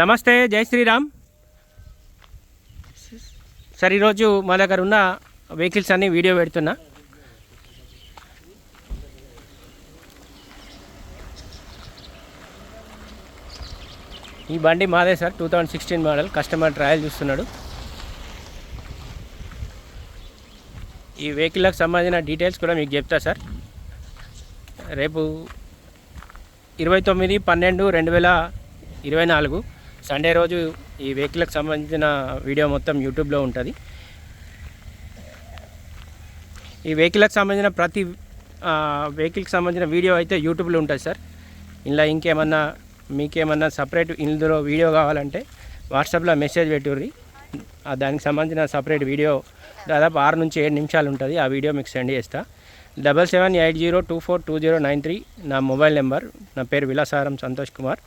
నమస్తే జై శ్రీరామ్. సార్ ఈరోజు మా దగ్గర ఉన్న వెహికల్స్ అన్ని వీడియో పెడుతున్నా. ఈ బండి మాదే sir two thousand sixteen model. Customer trial చూస్తున్నాడు. ఈ వెహికల్కి సంబంధించిన డీటెయిల్స్ కూడా మీకు చెప్తా సార్. రేపు ఇరవై తొమ్మిది పన్నెండు రెండు వేల ఇరవై నాలుగు. సండే రోజు ఈ వెహికల్కి సంబంధించిన వీడియో మొత్తం యూట్యూబ్లో ఉంటుంది. ఈ వెహికల్కి సంబంధించిన ప్రతి వెహికల్కి సంబంధించిన వీడియో అయితే యూట్యూబ్లో ఉంటుంది సార్. ఇలా ఇంకేమన్నా మీకేమన్నా సపరేట్ ఇందులో వీడియో కావాలంటే వాట్సాప్లో మెసేజ్ పెట్టుర్రి. దానికి సంబంధించిన సపరేట్ వీడియో దాదాపు ఆరు నుంచి ఏడు నిమిషాలు ఉంటుంది. ఆ వీడియో మీకు సెండ్ చేస్తా. Double seven eight zero two four two zero nine three నా మొబైల్ నెంబర్. నా పేరు విలాసారం సంతోష్ కుమార్.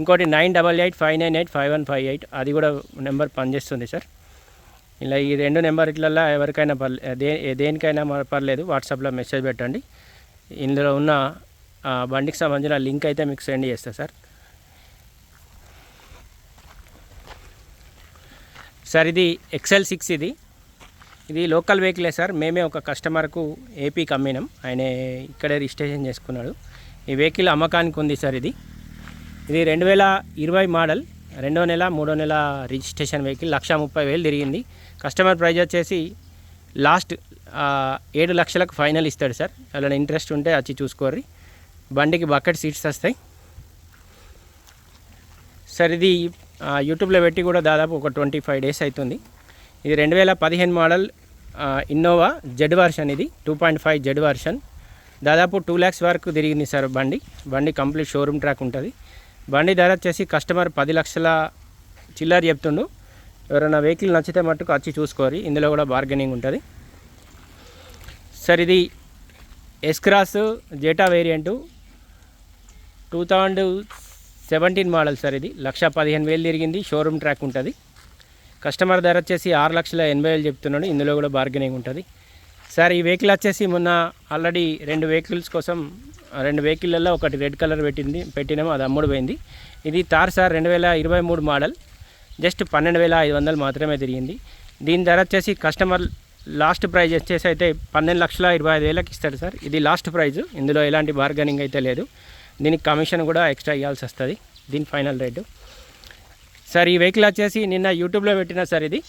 ఇంకోటి nine double eight five nine eight five one five eight అది కూడా నెంబర్ పనిచేస్తుంది సార్. ఇలా ఈ రెండు నెంబర్ ఇట్లల్లో ఎవరికైనా పర్లే దే దేనికైనా పర్లేదు వాట్సాప్లో మెసేజ్ పెట్టండి. ఇందులో ఉన్న బండికి సంబంధించిన లింక్ అయితే మీకు సెండ్ చేస్తా సార్. సార్ ఇది ఎక్సెల్ సిక్స్ ఇది. ఇది లోకల్ వెహికలే సార్. మేమే ఒక కస్టమర్కు ఏపీకి అమ్మినాం. ఆయన ఇక్కడే రిజిస్ట్రేషన్ చేసుకున్నాడు. ఈ వెహికల్ అమ్మకానికి ఉంది సార్ ఇది. ఇది రెండు వేల ఇరవై మోడల్. రెండో నెల మూడో నెల రిజిస్ట్రేషన్ వెహికల్ లక్ష ముప్పై వేలు తిరిగింది. కస్టమర్ ప్రైజ్ వచ్చేసి లాస్ట్ ఏడు లక్షలకు ఫైనల్ ఇస్తాడు సార్. ఎవరైనా ఇంట్రెస్ట్ ఉంటే వచ్చి చూసుకోర్రి. బండికి బకెట్ సీట్స్ వస్తాయి. సార్ ఇది యూట్యూబ్లో పెట్టి కూడా దాదాపు ఒక ట్వంటీ ఫైవ్ డేస్ అవుతుంది ఇది రెండు వేల పదిహేను మోడల్ ఇన్నోవా జెడ్ వర్షన్ ఇది. Two point five Z version. దాదాపు టూ ల్యాక్స్ వరకు తిరిగింది సార్ బండి. బండి కంప్లీట్ షోరూమ్ ట్రాక్ ఉంటుంది. బండి ధర వచ్చేసి కస్టమర్ పది లక్షల చిల్లర చెప్తుండు. ఎవరైనా వెహికల్ నచ్చితే మట్టుకు వచ్చి చూసుకోరు. ఇందులో కూడా బార్గెనింగ్ ఉంటుంది. సార్ ఇది S Cross Zeta variant two thousand seventeen model sir ఇది. లక్ష పదిహేను వేలు తిరిగింది. షోరూమ్ ట్రాక్ ఉంటుంది. కస్టమర్ ధర వచ్చేసి ఆరు లక్షల ఎనభై వేలు చెప్తున్నాడు. ఇందులో కూడా బార్గెనింగ్ ఉంటుంది. సార్ ఈ వెహికల్ వచ్చేసి మొన్న ఆల్రెడీ రెండు వెహికల్స్ కోసం రెండు వెహికల్లో ఒకటి రెడ్ కలర్ పెట్టింది పెట్టినాము అది అమ్ముడు పోయింది. ఇది తార్ సార్ రెండు వేల ఇరవై మూడు మోడల్. జస్ట్ పన్నెండు వేల ఐదు వందలు మాత్రమే తిరిగింది. దీని ధర వచ్చేసి కస్టమర్ లాస్ట్ ప్రైజ్ వచ్చేసి అయితే పన్నెండు లక్షల ఇరవై ఐదు వేలకు ఇస్తాడు సార్. ఇది లాస్ట్ ప్రైజ్ ఇందులో ఎలాంటి బార్గెనింగ్ అయితే లేదు. దీనికి కమిషన్ కూడా ఎక్స్ట్రా ఇవ్వాల్సి వస్తుంది దీని ఫైనల్ రేటు. సార్ ఈ వెహికల్ వచ్చేసి నిన్న యూట్యూబ్లో పెట్టిన సార్ ఇది.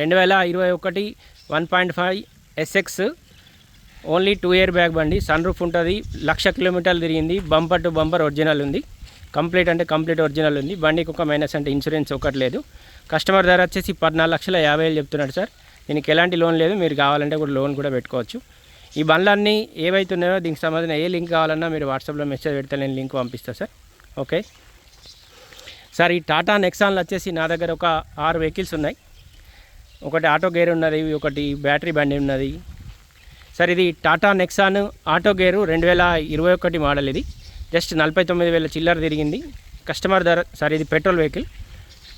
రెండు వేల ఇరవై ఒకటి one point five SX only two year bag బండి సన్ రూఫ్ ఉంటుంది లక్ష కిలోమీటర్లు తిరిగింది బంపర్ టు బంపర్ ఒరిజినల్ ఉంది. కంప్లీట్ అంటే కంప్లీట్ ఒరిజినల్ ఉంది. బండికి ఒక మైనస్ అంటే ఇన్సూరెన్స్ ఒకటి లేదు. కస్టమర్ ధర వచ్చేసి పద్నాలుగు లక్షల యాభై వేలు చెప్తున్నాడు సార్. దీనికి ఎలాంటి లోన్ లేదు. మీరు కావాలంటే కూడా లోన్ కూడా పెట్టుకోవచ్చు. ఈ బండ్లన్నీ ఏవైతున్నాయో దీనికి సంబంధించిన ఏ లింక్ కావాలన్నా మీరు వాట్సాప్లో మెసేజ్ పెడితే నేను లింక్ పంపిస్తాను సార్. ఓకే? సార్ ఈ టాటా నెక్సాన్లు వచ్చేసి నా దగ్గర ఒక ఆరు వెహికల్స్ ఉన్నాయి. ఒకటి ఆటో గేర్ ఉన్నది ఒకటి బ్యాటరీ బండి ఉన్నది సార్ ఇది టాటా నెక్సాన్ ఆటో గేరు రెండు వేల ఇరవై ఒకటి మోడల్ ఇది. జస్ట్ నలభై తొమ్మిది వేల చిల్లర తిరిగింది. కస్టమర్ ధర సార్ ఇది పెట్రోల్ వెహికల్.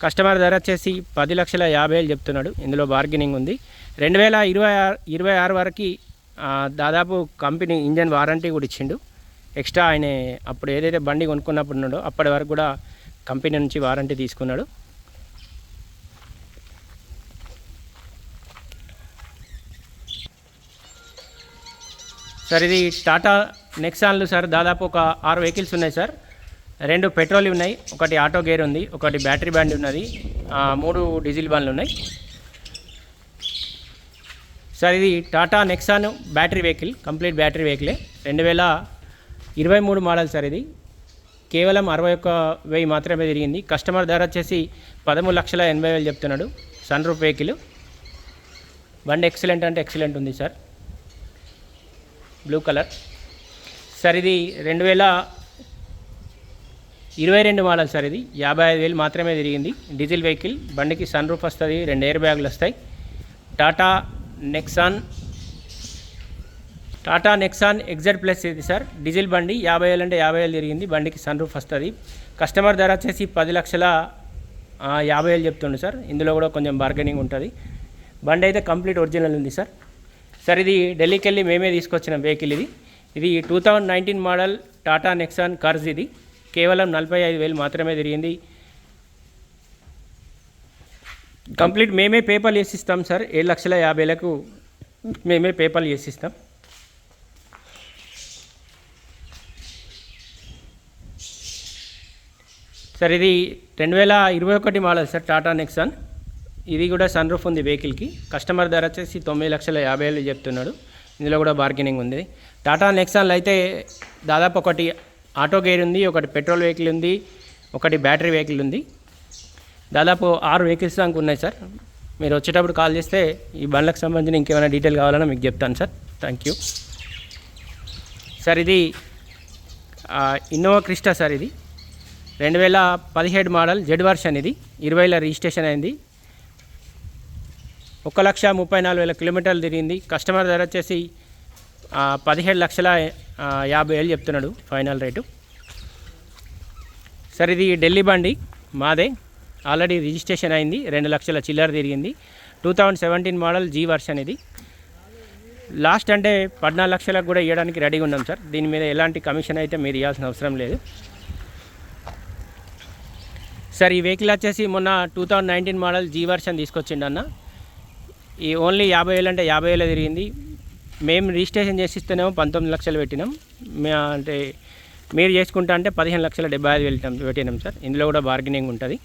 కస్టమర్ ధర వచ్చేసి పది లక్షల యాభై వేలు చెప్తున్నాడు. ఇందులో బార్గెనింగ్ ఉంది. రెండు వేల ఇరవై ఆరు ఇరవై ఆరు వరకు దాదాపు కంపెనీ ఇంజన్ వారంటీ కూడా ఇచ్చిండు. ఎక్స్ట్రా ఆయన అప్పుడు ఏదైతే బండి కొనుక్కున్నప్పుడు ఉన్నాడో అప్పటి వరకు కూడా కంపెనీ నుంచి వారంటీ తీసుకున్నాడు. సార్ ఇది టాటా నెక్సాన్లు సార్ దాదాపు ఒక ఆరు వెహికల్స్ ఉన్నాయి సార్. రెండు పెట్రోల్ ఉన్నాయి ఒకటి ఆటో గేర్ ఉంది ఒకటి బ్యాటరీ బ్యాండ్ ఉన్నది మూడు డీజిల్ బండ్లు ఉన్నాయి. సార్ ఇది Tata Nexon battery vehicle complete battery వెహికలే. రెండు వేల ఇరవై మూడు మోడల్ సార్ ఇది. కేవలం అరవై ఒక్క వెయ్యి మాత్రమే తిరిగింది. కస్టమర్ ధర వచ్చేసి పదమూడు లక్షల ఎనభై వేలు చెప్తున్నాడు. Sun roof vehicle. బండి ఎక్సలెంట్ అంటే ఎక్సలెంట్ ఉంది సార్. Blue colour. సార్ ఇది రెండు వేల ఇరవై రెండు మోడల్ సార్ ఇది. యాభై ఐదు వేలు మాత్రమే తిరిగింది. డీజిల్ వెహికల్ బండికి సన్ రూఫ్ వస్తుంది రెండు ఎయిర్ బ్యాగులు వస్తాయి. Tata Nexon Tata Nexon XZ plus ఇది సార్. డీజిల్ బండి యాభై వేలు అంటే యాభై వేలు తిరిగింది బండికి సన్ రూఫ్ వస్తుంది. కస్టమర్ ధర వచ్చేసి పది లక్షల యాభై వేలు చెప్తుండు సార్. ఇందులో కూడా కొంచెం బార్గెనింగ్ ఉంటుంది. బండి అయితే కంప్లీట్ ఒరిజినల్ ఉంది సార్. సార్ ఇది ఢిల్లీకి వెళ్ళి మేమే తీసుకొచ్చిన వెహికల్ ఇది. ఇది two thousand nineteen model Tata Nexon cars ఇది. కేవలం నలభై ఐదు వేలు మాత్రమే తిరిగింది. కంప్లీట్ మేమే పేపర్లు వేసిస్తాం సార్. ఏడు లక్షల యాభైలకు మేమే పేపర్లు చేసిస్తాం సార్ ఇది రెండు వేల ఇరవై ఒకటి మోడల్ సార్ టాటా నెక్సాన్. ఇది కూడా సన్ రూఫ్ ఉంది వెహికల్కి కస్టమర్ ధర వచ్చేసి తొమ్మిది లక్షల యాభై వేలు చెప్తున్నాడు. ఇందులో కూడా బార్గెనింగ్ ఉంది. టాటా నెక్సాన్లో అయితే దాదాపు ఒకటి ఆటో గేర్ ఉంది ఒకటి పెట్రోల్ వెహికల్ ఉంది ఒకటి బ్యాటరీ వెహికల్ ఉంది. దాదాపు ఆరు వెహికల్స్ దాకా ఉన్నాయి సార్. మీరు వచ్చేటప్పుడు కాల్ చేస్తే ఈ బండ్లకు సంబంధించిన ఇంకేమైనా డీటెయిల్ కావాలన్నా మీకు చెప్తాను సార్. థ్యాంక్ యూ సార్ ఇది ఇన్నోవా క్రిస్టా సార్ ఇది. రెండు వేల పదిహేడు మోడల్ జెడ్ వర్షన్ ఇది. ఇరవైలో రిజిస్ట్రేషన్ అయింది. ఒక లక్ష ముప్పై నాలుగు వేల కిలోమీటర్లు తిరిగింది. కస్టమర్ ధర వచ్చేసి పదిహేడు లక్షల యాభై వేలు చెప్తున్నాడు ఫైనల్ రేటు. సార్ ఇది ఢిల్లీ బండి. మాదే. ఆల్రెడీ రిజిస్ట్రేషన్ అయింది. రెండు లక్షల చిల్లర తిరిగింది. Two thousand seventeen model G version ఇది. లాస్ట్ అంటే పద్నాలుగు లక్షలకు కూడా ఇవ్వడానికి రెడీగా ఉన్నాం సార్. దీని మీద ఎలాంటి కమిషన్ అయితే మీరు ఇవ్వాల్సిన అవసరం లేదు. సార్ ఈ వెహికల్ వచ్చేసి మొన్న two thousand nineteen model G version తీసుకొచ్చిండు అన్న. ఈ ఓన్లీ యాభై వేలు అంటే యాభై వేలు తిరిగింది. మేము రిజిస్ట్రేషన్ చేసి ఇస్తేనేమో పంతొమ్మిది లక్షలు పెట్టినాం. మే అంటే మీరు చేసుకుంటా అంటే పదిహేను లక్షల డెబ్బై ఐదు వేలు పెట్టినాం సార్. ఇందులో కూడా బార్గెనింగ్ ఉంటుంది.